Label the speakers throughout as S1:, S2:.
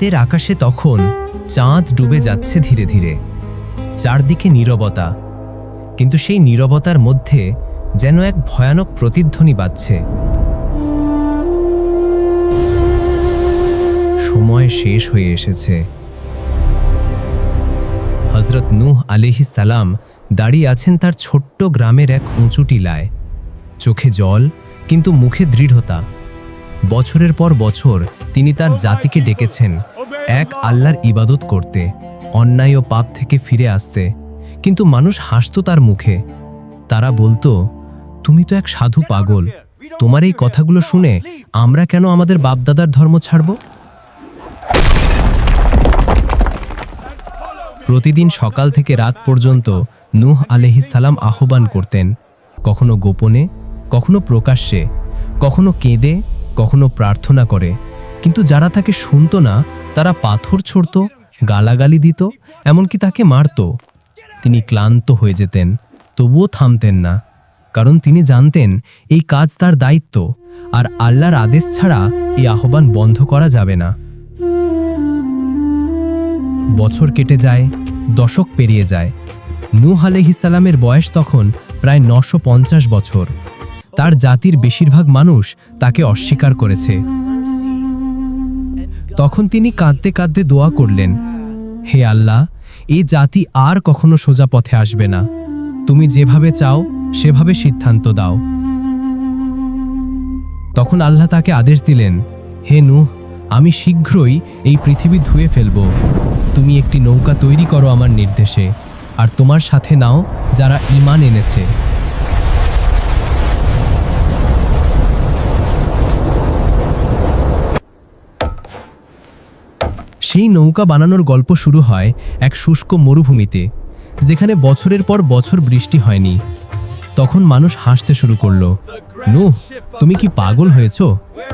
S1: রাতের আকাশে তখন চাঁদ ডুবে যাচ্ছে ধীরে ধীরে। চারদিকে নীরবতা। কিন্তু সেই নীরবতার মধ্যে যেন এক ভয়ানক প্রতিধ্বনি বাজছে। সময় শেষ হয়ে এসেছে। হজরত নূহ আলিহি সালাম দাঁড়িয়ে আছেন তার ছোট্ট গ্রামের এক উঁচু টিলায় চোখে জল, কিন্তু মুখে দৃঢ়তা। বছরের পর বছর তিনি তার জাতিকে ডেকেছেন এক আল্লাহর ইবাদত করতে, অন্যায় ও পাপ থেকে ফিরে আসতে। কিন্তু মানুষ হাসত তার মুখে। তারা বলতো, তুমি তো এক সাধু পাগল। তোমার এই কথাগুলো শুনে আমরা কেন আমাদের বাপদাদার ধর্ম ছাড়ব? প্রতিদিন সকাল থেকে রাত পর্যন্ত নূহ সালাম আহ্বান করতেন। কখনো গোপনে, কখনো প্রকাশ্যে, কখনো কেঁদে কখনো প্রার্থনা করে, কিন্তু যারা তাকে শুনতো না, তারা পাথর ছড়ত, গালাগালি দিত, এমনকি তাকে মারত। তিনি ক্লান্ত হয়ে যেতেন, তবুও থামতেন না, কারণ তিনি জানতেন এই কাজ তার দায়িত্ব, আর আল্লাহর আদেশ ছাড়া এই আহ্বান বন্ধ করা যাবে না। বছর কেটে যায়, দশক পেরিয়ে যায়। নূহ আলহিসাল্লামের বয়স তখন প্রায় নশো বছর। তার জাতির বেশিরভাগ মানুষ তাকে অস্বীকার করেছে। তখন তিনি কাঁদতে কাঁদতে দোয়া করলেন, হে আল্লাহ এই জাতি আর কখনো সোজা পথে আসবে না। তুমি যেভাবে চাও, সেভাবে সিদ্ধান্ত দাও। তখন আল্লাহ তাকে আদেশ দিলেন, হে নূহ, আমি শীঘ্রই এই পৃথিবী ধুয়ে ফেলব। তুমি একটি নৌকা তৈরি করো আমার নির্দেশে, আর তোমার সাথে নাও যারা ঈমান এনেছে। সেই নৌকা বানানোর গল্প শুরু হয় এক শুষ্ক মরুভূমিতে, যেখানে বছরের পর বছর বৃষ্টি হয়নি। তখন মানুষ হাসতে শুরু করল, নূহ, তুমি কি পাগল হয়েছো?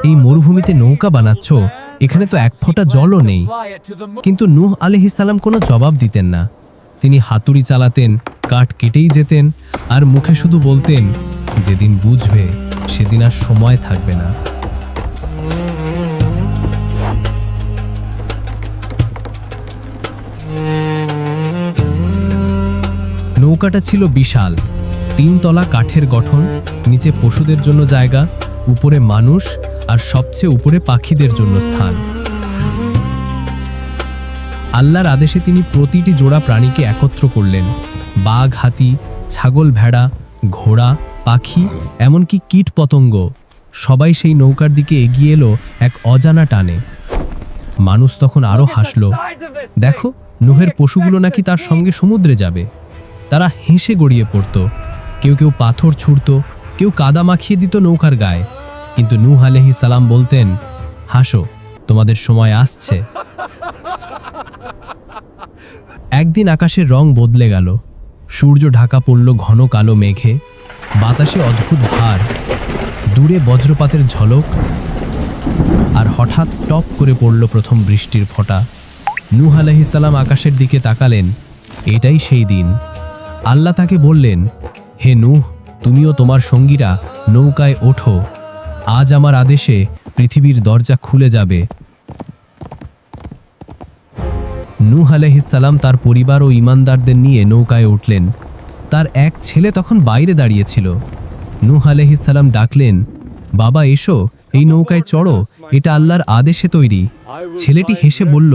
S1: এই মরুভূমিতে নৌকা বানাচ্ছ, এখানে তো এক ফোঁটা জলও নেই। কিন্তু নুহ সালাম কোনো জবাব দিতেন না। তিনি হাতুড়ি চালাতেন, কাঠ কেটেই যেতেন আর মুখে শুধু বলতেন, যেদিন বুঝবে, সেদিন আর সময় থাকবে না। নৌকাটা ছিল বিশাল। তিনতলা কাঠের গঠন, নিচে পশুদের জন্য জায়গা, উপরে মানুষ আর সবচেয়ে উপরে পাখিদের জন্য স্থান। আল্লাহর আদেশে তিনি প্রতিটি জোড়া প্রাণীকে একত্র করলেন। বাঘ, হাতি, ছাগল, ভেড়া, ঘোড়া, পাখি, এমনকি কীট পতঙ্গ সবাই সেই নৌকার দিকে এগিয়ে এলো এক অজানা টানে। মানুষ তখন আরও হাসলো। দেখো, নুহের পশুগুলো নাকি তার সঙ্গে সমুদ্রে যাবে। তারা হেসে গড়িয়ে পড়ত। কেউ কেউ পাথর ছুঁড়ত, কেউ কাদা মাখিয়ে দিত নৌকার গায়ে। কিন্তু নূহ আলহি সালাম বলতেন, হাসো, তোমাদের সময় আসছে। একদিন আকাশের রং বদলে গেল। সূর্য ঢাকা পড়ল ঘন কালো মেঘে। বাতাসে অদ্ভুত ভার। দূরে বজ্রপাতের ঝলক। আর হঠাৎ টপ করে পড়ল প্রথম বৃষ্টির ফোঁটা। নূহ আলাইহিসাল্লাম আকাশের দিকে তাকালেন। এটাই সেই দিন। আল্লাহ তাকে বললেন, হে নুহ, তুমিও তোমার সঙ্গীরা নৌকায় ওঠো। আজ আমার আদেশে পৃথিবীর দরজা খুলে যাবে। নূহ আলাইহিসাল্লাম তার পরিবার ও ইমানদারদের নিয়ে নৌকায় উঠলেন। তার এক ছেলে তখন বাইরে দাঁড়িয়েছিল। নূহ আলাইহিসাল্লাম ডাকলেন, বাবা, এসো, এই নৌকায় চড়ো, এটা আল্লাহর আদেশে তৈরি। ছেলেটি হেসে বলল,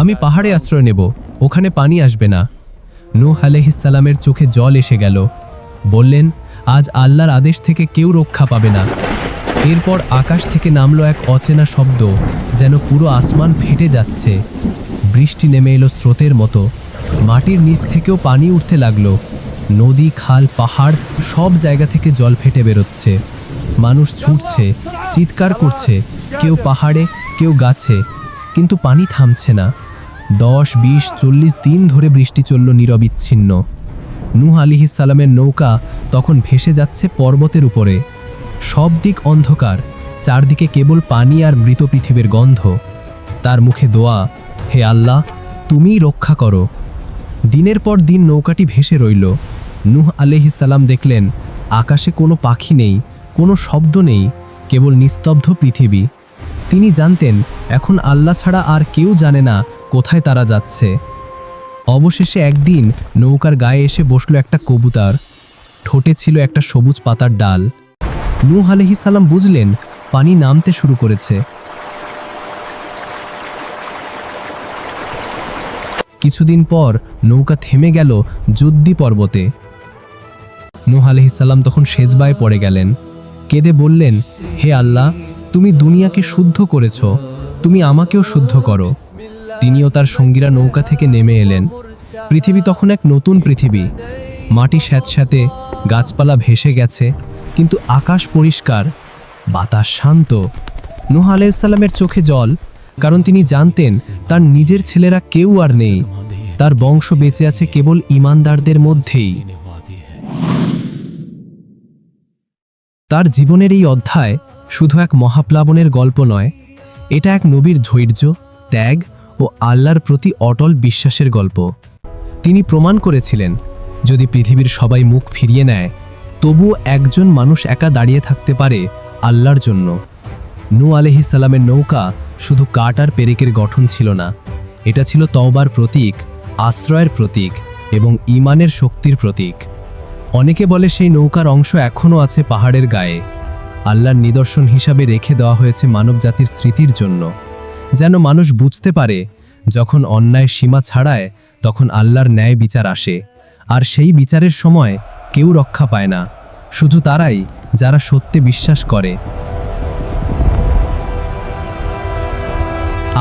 S1: আমি পাহাড়ে আশ্রয় নেব, ওখানে পানি আসবে না। নূহ আলাইহিসাল্লামের চোখে জল এসে গেল। বললেন, আজ আল্লাহর আদেশ থেকে কেউ রক্ষা পাবে না। এরপর আকাশ থেকে নামলো এক অচেনা শব্দ, যেন পুরো আসমান ফেটে যাচ্ছে। বৃষ্টি নেমে এলো স্রোতের মতো। মাটির নিচ থেকেও পানি উঠতে লাগল। নদী, খাল, পাহাড় সব জায়গা থেকে জল ফেটে বেরোচ্ছে। মানুষ ছুটছে, চিৎকার করছে, কেউ পাহাড়ে, কেউ গাছে। কিন্তু পানি থামছে না। দশ, বিশ, চল্লিশ দিন ধরে বৃষ্টি চলল নিরবিচ্ছিন্ন। নূহ সালামের নৌকা তখন ভেসে যাচ্ছে পর্বতের উপরে। সব দিক অন্ধকার, চারদিকে কেবল পানি আর মৃত পৃথিবীর গন্ধ। তার মুখে দোয়া, হে আল্লাহ, তুমিই রক্ষা করো। দিনের পর দিন নৌকাটি ভেসে রইল। নূহ সালাম দেখলেন, আকাশে কোনো পাখি নেই, কোনো শব্দ নেই, কেবল নিস্তব্ধ পৃথিবী। তিনি জানতেন, এখন আল্লাহ ছাড়া আর কেউ জানে না কোথায় তারা যাচ্ছে? অবশেষে একদিন নৌকার গায়ে এসে বসল একটা কবুতার। ঠোঁটে ছিল একটা সবুজ পাতার ডাল। নূহ আলহিসাল্লাম বুঝলেন, পানি নামতে শুরু করেছে। কিছুদিন পর নৌকা থেমে গেল যুদ্ধি পর্বতে। নূহ আলহিসাল্লাম তখন সেজবায় পড়ে গেলেন। কেঁদে বললেন, হে আল্লাহ, তুমি দুনিয়াকে শুদ্ধ করেছ। তুমি আমাকেও শুদ্ধ করো। তিনিও তার সঙ্গীরা নৌকা থেকে নেমে এলেন। পৃথিবী তখন এক নতুন পৃথিবী। মাটি স্যাঁতস্যাঁতে, গাছপালা ভেসে গেছে, কিন্তু আকাশ পরিষ্কার, বাতাস শান্ত। নূহ আলাইসাল্লামের চোখে জল, কারণ তিনি জানতেন তার নিজের ছেলেরা কেউ আর নেই। তার বংশ বেঁচে আছে কেবল ইমানদারদের মধ্যেই। তার জীবনের এই অধ্যায় শুধু এক মহাপ্লাবনের গল্প নয়, এটা এক নবীর ধৈর্য, ত্যাগ ও আল্লাহর প্রতি অটল বিশ্বাসের গল্প। তিনি প্রমাণ করেছিলেন, যদি পৃথিবীর সবাই মুখ ফিরিয়ে নেয়, তবুও একজন মানুষ একা দাঁড়িয়ে থাকতে পারে আল্লাহর জন্য। নু আলহি সালামের নৌকা শুধু কাঠ আর পেরেকের গঠন ছিল না, এটা ছিল তওবার প্রতীক, আশ্রয়ের প্রতীক এবং ইমানের শক্তির প্রতীক। অনেকে বলে সেই নৌকার অংশ এখনও আছে পাহাড়ের গায়ে। আল্লাহর নিদর্শন হিসাবে রেখে দেওয়া হয়েছে মানবজাতির স্মৃতির জন্য। যেন মানুষ বুঝতে পারে, যখন অন্যায় সীমা ছাড়ায়, তখন আল্লাহর ন্যায় বিচার আসে। আর সেই বিচারের সময় কেউ রক্ষা পায় না, শুধু তারাই যারা সত্যে বিশ্বাস করে।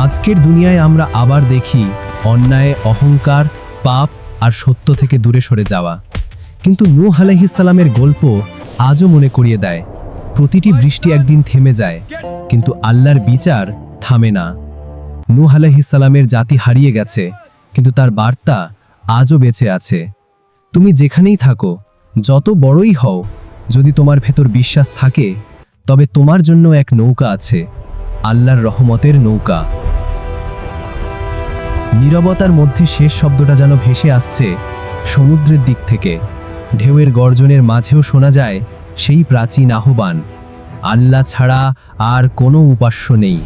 S1: আজকের দুনিয়ায় আমরা আবার দেখি অন্যায়, অহংকার, পাপ আর সত্য থেকে দূরে সরে যাওয়া। কিন্তু নূহ আলাইহিসালামের গল্প আজও মনে করিয়ে দেয়, প্রতিটি বৃষ্টি একদিন থেমে যায়, কিন্তু আল্লাহর বিচার থামে না। নূহ আলাইহিসালামের জাতি হারিয়ে গেছে, কিন্তু তার বার্তা আজও বেঁচে আছে। তুমি যেখানেই থাকো, যত বড়ই হও, যদি তোমার ভেতর বিশ্বাস থাকে, তবে তোমার জন্য এক নৌকা আছে, আল্লাহর রহমতের নৌকা। নীরবতার মধ্যে শেষ শব্দটা যেন ভেসে আসছে সমুদ্রের দিক থেকে। ঢেউয়ের গর্জনের মাঝেও শোনা যায় সেই প্রাচীন আহ্বান, আল্লাহ ছাড়া আর কোনো উপাস্য নেই।